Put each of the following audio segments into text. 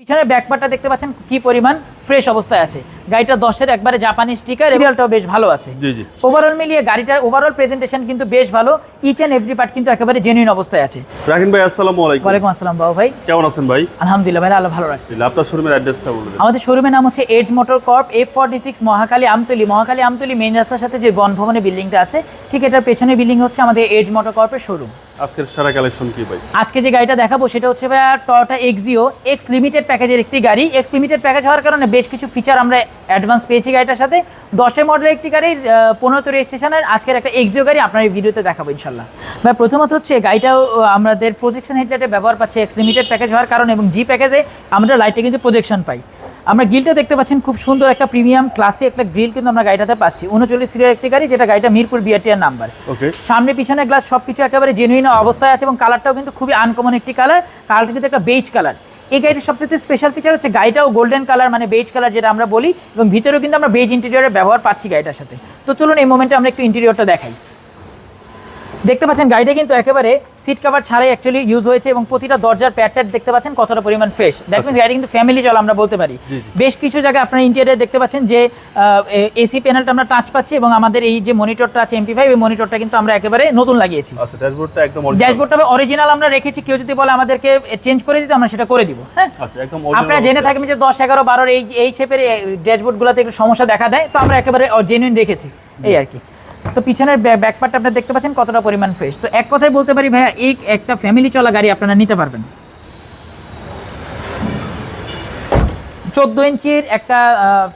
পিছনের ব্যাকপারটা দেখতে পাচ্ছেন কি পরিমাণ ফ্রেশ অবস্থায় আছে। গাড়িটা দশের একবারে জাপানি স্টিকার রিয়ালটাও বেশ ভালো আছে। ওভারঅল মিলিয়ে গাড়িটার ওভারঅল প্রেজেন্টেশন কিন্তু বেশ ভালো ইচ অ্যান্ড এভরি পার্ট কিন্তু একেবারে জেনুইন অবস্থায় আছে। রাহিন ভাই আসসালামু আলাইকুম। ওয়ালাইকুম আসসালাম বাবু ভাই। কেমন আছেন ভাই? আলহামদুলিল্লাহ ভাই আল্লাহ ভালো রাখছে। আপনার শোরুমের অ্যাড্রেসটা বলে দেন। আমাদের শোরুমের নাম হচ্ছে edge motor corp F forty six Mahakali Amtoli. Mahakali Amtoli main রাস্তার সাথে যে বনভবনের বিল্ডিংটা আছে ঠিক এটার পেছনে বিল্ডিং হচ্ছে আমাদের এজ মোটর কর্পের শোরুম আজকের সারা কালেকশন কি ভাই? আজকে যে গাড়িটা দেখাবো সেটা হচ্ছে ভাইয়া টয়োটা এক্সিও এক্স লিমিটেড প্যাকেজের একটি গাড়ি। এক্স লিমিটেড প্যাকেজ হওয়ার কারণে বেশ কিছু ফিচার আমরা অ্যাডভান্স পেয়েছি গাড়িটার সাথে। দশের মডেলের একটি গাড়ির পনেরোতে রেজিস্ট্রেশনের আজকের একটা এক্সিও গাড়ি আপনার এই ভিডিওতে দেখাবো ইনশাল্লাহ। ভাই প্রথমত হচ্ছে গাড়িটাও আমাদের প্রজেকশন হেডলাইটে ব্যবহার পাচ্ছে এক্স লিমিটেড প্যাকেজ হওয়ার কারণে এবং জি প্যাকেজে আমরা লাইটে কিন্তু প্রজেকশন পাই। আমরা গ্রিলটা দেখতে পাচ্ছেন খুব সুন্দর একটা প্রিমিয়াম ক্লাসে একটা গ্রিল কিন্তু আমরা গাড়িটাতে পাচ্ছি। উনচল্লিশ সিরিয়ার একটি গাড়ি যেটা গাড়িটা মিরপুর বিআরটিআর নাম্বার। ওকে সামনে পিছনে গ্লাস সবকিছু একেবারে জেনুইন অবস্থায় আছে এবং কালারটাও কিন্তু খুবই আনকমন একটি কালার কালারটা কিন্তু একটা বেজ কালার এই গাড়িটির সবচেয়ে স্পেশাল ফিচার হচ্ছে গাড়িটাও গোল্ডেন কালার মানে বেজ কালার যেটা আমরা বলি এবং ভিতরেও কিন্তু আমরা বেজ ইন্টেরিয়রের ব্যবহার পাচ্ছি গাড়িটার সাথে। তো চলুন এই মোমেন্টে আমরা একটু ইন্টেরিয়রটা দেখাই। দেখতে পাচ্ছেন গাড়িটা কিন্তু একেবারে সিট কভার ছাড়াই অ্যাকচুয়ালি ইউজ হয়েছে এবং প্রতিটা দরজার প্যাড দেখতে পাচ্ছেন কতটা পরিমাণ ফ্রেশ দ্যাট মিনস গাড়ি কিন্তু ফ্যামিলি চল আমরা বলতে পারি। বেশ কিছু জায়গায় আপনার ইন্টেরিয়ার দেখতে পাচ্ছেন যে এসি প্যানেলটা আমরা টাচ পাচ্ছি এবং আমাদের এই যে মনিটরটা আছে এমপি ফাইভ এই মনিটরটা কিন্তু আমরা একেবারে নতুন লাগিয়েছি আচ্ছা ড্যাশবোর্ডটা একদম ড্যাশবোর্ডটা অরিজিনাল আমরা রেখেছি কেউ যদি বলে আমাদেরকে চেঞ্জ করে দিতে আমরা সেটা করে দিব হ্যাঁ আচ্ছা আপনারা জেনে। থাকবেন যে দশ এগারো বারোর এই এই শেপের ড্যাশবোর্ডগুলোতে একটু সমস্যা দেখা দেয় তো আমরা একেবারে জেনুইন রেখেছি এই আর কি তো পিছনের ব্যাকপার্টটা আপনারা দেখতে পাচ্ছেন কতটা পরিমাণ ফ্রেশ তো এক কথায় বলতে পারি ভাইয়া, এই একটা ফ্যামিলি চলা গাড়ি আপনারা নিতে পারবেন। চোদ্দ ইঞ্চির একটা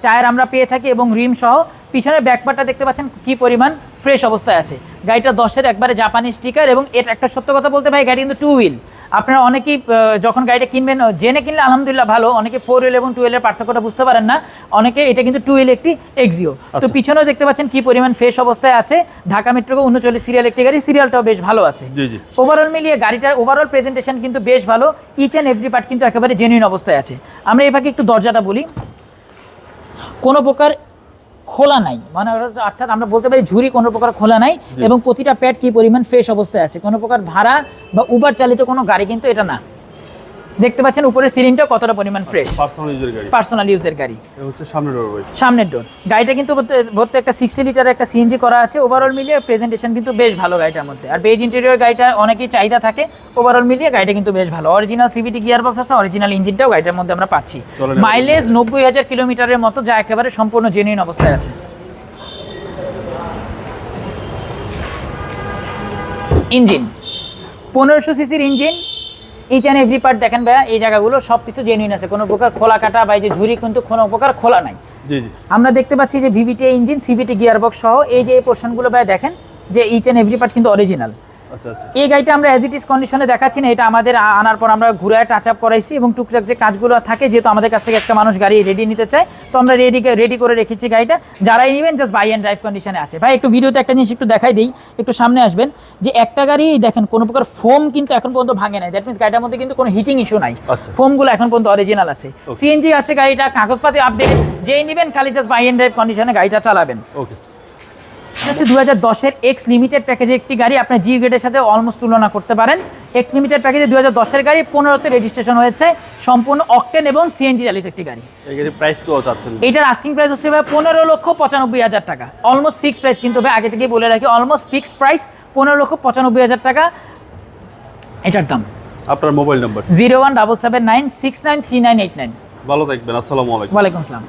টায়ার আমরা পেয়ে থাকি এবং রিম সহ পিছনের ব্যাকপার্টটা দেখতে পাচ্ছেন কি পরিমাণ ফ্রেশ অবস্থায় আছে। গাড়িটা দশের একবারে জাপানি স্টিকার এবং এর একটা সত্য কথা বলতে ভাই, গাড়ি কিন্তু টু হুইল আপনারা অনেকেই যখন গাড়িটা কিনবেন জেনে কিনলে আলহামদুলিল্লাহ ভালো। অনেকে ফোর হুইল এবং টু হুইলের পার্থক্যটা বুঝতে পারেন না। অনেকে এটা কিন্তু টু হুইল একটি এক্সিও তো আচ্ছা। পিছনেও দেখতে পাচ্ছেন কি পরিমাণ ফ্রেশ অবস্থায় আছে। ঢাকা মেট্রোকে উনচল্লিশ সিরিয়াল একটি গাড়ি সিরিয়ালটাও বেশ ভালো আছে। ওভারঅল মিলিয়ে গাড়িটার ওভারঅল প্রেজেন্টেশন কিন্তু বেশ ভালো। ইচ অ্যান্ড এভরি পার্ট কিন্তু একেবারে জেনুইন অবস্থায় আছে। আমরা এভাবে একটু দরজাটা বলি। কোনো প্রকার খোলা নাই। মানে অর্থাৎ আমরা বলতে পারি ঝুড়ি কোনো প্রকার খোলা নাই এবং প্রতিটা প্যাড কি পরিমাণ ফ্রেশ অবস্থায় আছে? কোনো প্রকার ভাড়া বা উবার চালিত কোনো গাড়ি কিন্তু এটা না। দেখতে পাচ্ছেন উপরের সিলিংটা কতটা পরিমাণ ফ্রেশ পার্সোনাল ইউজের গাড়ি। পার্সোনাল ইউজের গাড়ি। এটা হচ্ছে সামনে ডোর সামনের ডোর গাড়িটা কিন্তু বলতে- বলতে একটা সিক্সটি লিটার একটা সিএনজি করা আছে। ওভারঅল মিলিয়ে প্রেজেন্টেশন কিন্তু বেশ ভালো গাড়িটার মধ্যে। আর বেজ ইন্টেরিয়র গাড়িটা অনেকেই চাহিদা থাকে। ওভারঅল মিলিয়ে গাড়িটা কিন্তু বেশ ভালো। অরিজিনাল সিভিটি গিয়ার বক্স আছে অরিজিনাল ইঞ্জিনটাও গাড়িটার মধ্যে আমরা পাচ্ছি। মাইলেজ নব্বই হাজার কিলোমিটারের মতো যা একেবারে সম্পূর্ণ জেনুইন অবস্থায় আছে। ইঞ্জিন পনেরোশো সিসির engine each and every part দেখেন ভাইয়া এই জায়গাগুলো সব কিছু জেনুইন আছে। কোনো প্রকার খোলা কাটা বা এই যে ঝুড়ি কিন্তু কোনো প্রকার খোলা নাই। আমরা দেখতে পাচ্ছি যে ভিভিটি ইঞ্জিন সিভিটি গিয়ারবক্স সহ এই যে এই পোর্শনগুলো ভাই দেখেন যে ইচ অ্যান্ড এভরি পার্ট কিন্তু অরিজিনাল এই গাড়িটা আমরা অ্যাজ ইট ইস কন্ডিশনে দেখাচ্ছি না এটা আমাদের আনার পর আমরা ঘুরে টাচ আপ করাইছি এবং টুকটাক যে কাজগুলো থাকে যেহেতু আমাদের কাছ থেকে একটা মানুষ গাড়ি রেডি নিতে চায় তো আমরা রেডি রেডি করে রেখেছি গাড়িটা। যারাই নেবেন জাস্ট বাই অ্যান্ড ড্রাইভ কন্ডিশনে আছে। ভাই একটু ভিডিওতে একটা জিনিস একটু দেখাই দিই একটু সামনে আসবেন যে একটা গাড়ি দেখেন কোনো প্রকার ফোম কিন্তু এখন পর্যন্ত ভাঙে নাই। দ্যাট মিনস গাড়িটার মধ্যে কিন্তু কোনো হিটিং ইস্যু নাই। আচ্ছা। ফোমগুলো এখন পর্যন্ত অরিজিনাল আছে। সিএনজি আছে গাড়িটা কাগজপাতি আপডেট যেই নেবেন খালি জাস্ট বাই অ্যান্ড ড্রাইভ কন্ডিশনে গাড়িটা চালাবেন। ওকে হচ্ছে দু হাজার দশের এক্স লিমিটেড প্যাকেজে একটি গাড়ি আপনি জি গ্রেডের সাথে অলমোস্ট তুলনা করতে পারেন। এক্স লিমিটেড প্যাকেজে দু হাজার দশের গাড়ি পনেরোতে রেজিস্ট্রেশন হয়েছে। সম্পূর্ণ অকটেন এবং সিএনজি চালিত একটি গাড়ি। প্রাইস এটার আস্কিং প্রাইস হচ্ছে ভাই পনেরো লক্ষ পঁচানব্বই হাজার টাকা। অলমোস্ট ফিক্স প্রাইস কিন্তু ভাই আগে থেকেই বলে রাখি অলমোস্ট ফিক্স প্রাইস পনেরো লক্ষ পঁচানব্বই হাজার টাকা। এটার দাম? আপনার mobile number zero one double seven nine six nine three nine eight nine. ভালো থাকবেন আসসালামু আলাইকুম। ওয়ালাইকুম আসসালাম।